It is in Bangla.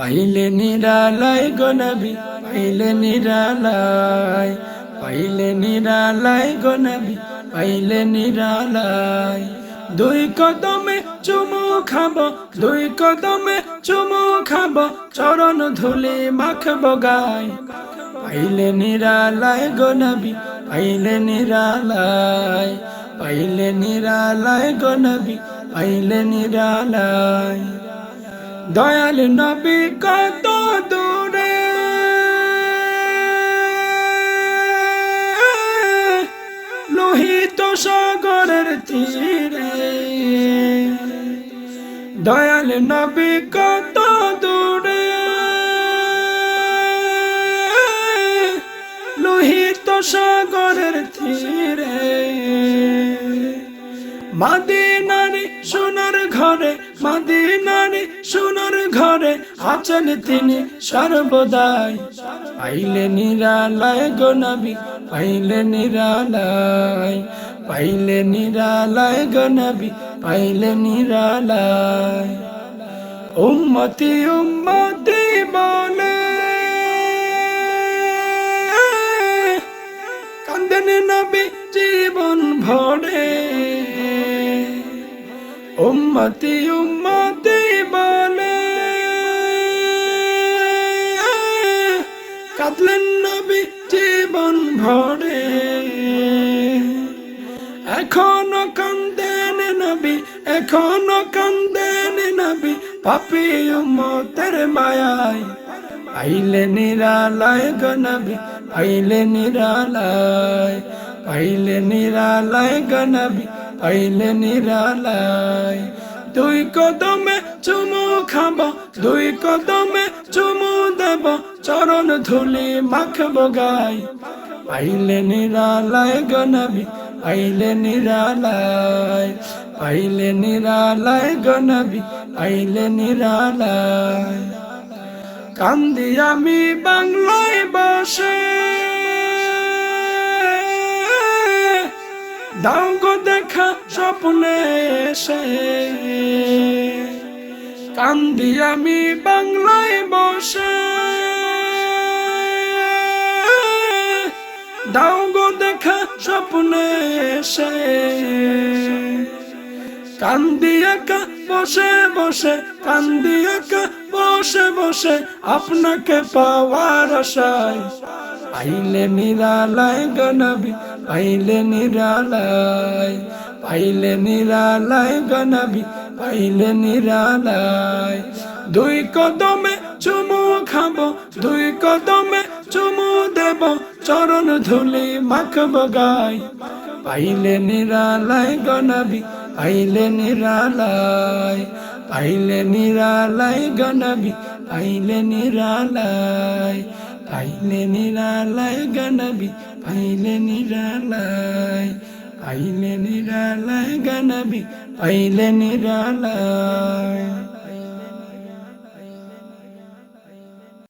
পাইলে নিরালায় গনবি পাইলে নিরালায় পাইলে নিরালায় গনবি পাইলে নিরালায়। দুই কদমে চুমু খাব, দুই কদমে চুমু খাব, চরণ ধুলি মাখব গায়। পাইলে নিরালায় গনবি পাইলে নিরালায় পাইলে নিরালায় গনবি পাইলে নিরালায়। দয়াল নবী কত দূরে? লোহিত সাগরের তীরে। দয়াল নবী কত দূরে? লোহিত সাগরের তীরে। মাদিনারি সোনার ঘরে মাদিনারি সোনার ঘরে আছেন তিনি সর্বদাই। পাইলে নিরালায় গো নবী পাইলে নিরালায় পাইলে নিরালায় গো নবী পাইলে নিরালায়। উম্মতি উম্মতি বলে, কান্দেন নবী জীবন ভরে। উম্মতি উম্মতি বলে। কাঁদলেন নবী জীবন ভরে। এখনও কান্দেন নবী, এখনও কান্দেন নবী, পাপি উম্মতের মায়ায়। পাইলে নিরালায় গনবি পাইলে নিরালায় পাইলে নিরালায় গনবি পাইলে নিরালায়। দুই কদমে চুমু খাব, দুই কদমে চুমু দেব, চরণ ধুলি মাখব গাই। পাইলে নিরালায় গনবি পাইলে নিরালায়। পাইলে নিরালায় গনবি পাইলে নিরালায়। কান্দি আমি বাংলায় বসে। গো দেখা স্বপ্নে এসে। কান্দি আমি বাংলায় বসে। দাও গো দেখা স্বপ্নে এসে। কান্দি একা বসে বসে, কান্দি একা বসে বসে আপনাকে পাওয়ার আশায়। পাইলে নিরালায় গনবি পাইলে নিরালায়। পাইলে নিরালায় গনবি পাইলে নিরালায়। দুই কদমে চুমু খাব, দুই কদমে চুমু দেব, চরণ ধুলি মাখব গাই। পাইলে নিরালায় গনবি পাইলে নিরালায়। পাইলে নিরালায় গনবি পাইলে নিরালায় পাইলে নিরালায় গনবি পাইলে নিরালায় পাইলে নিরালায় গনবি পাইলে নিরালায়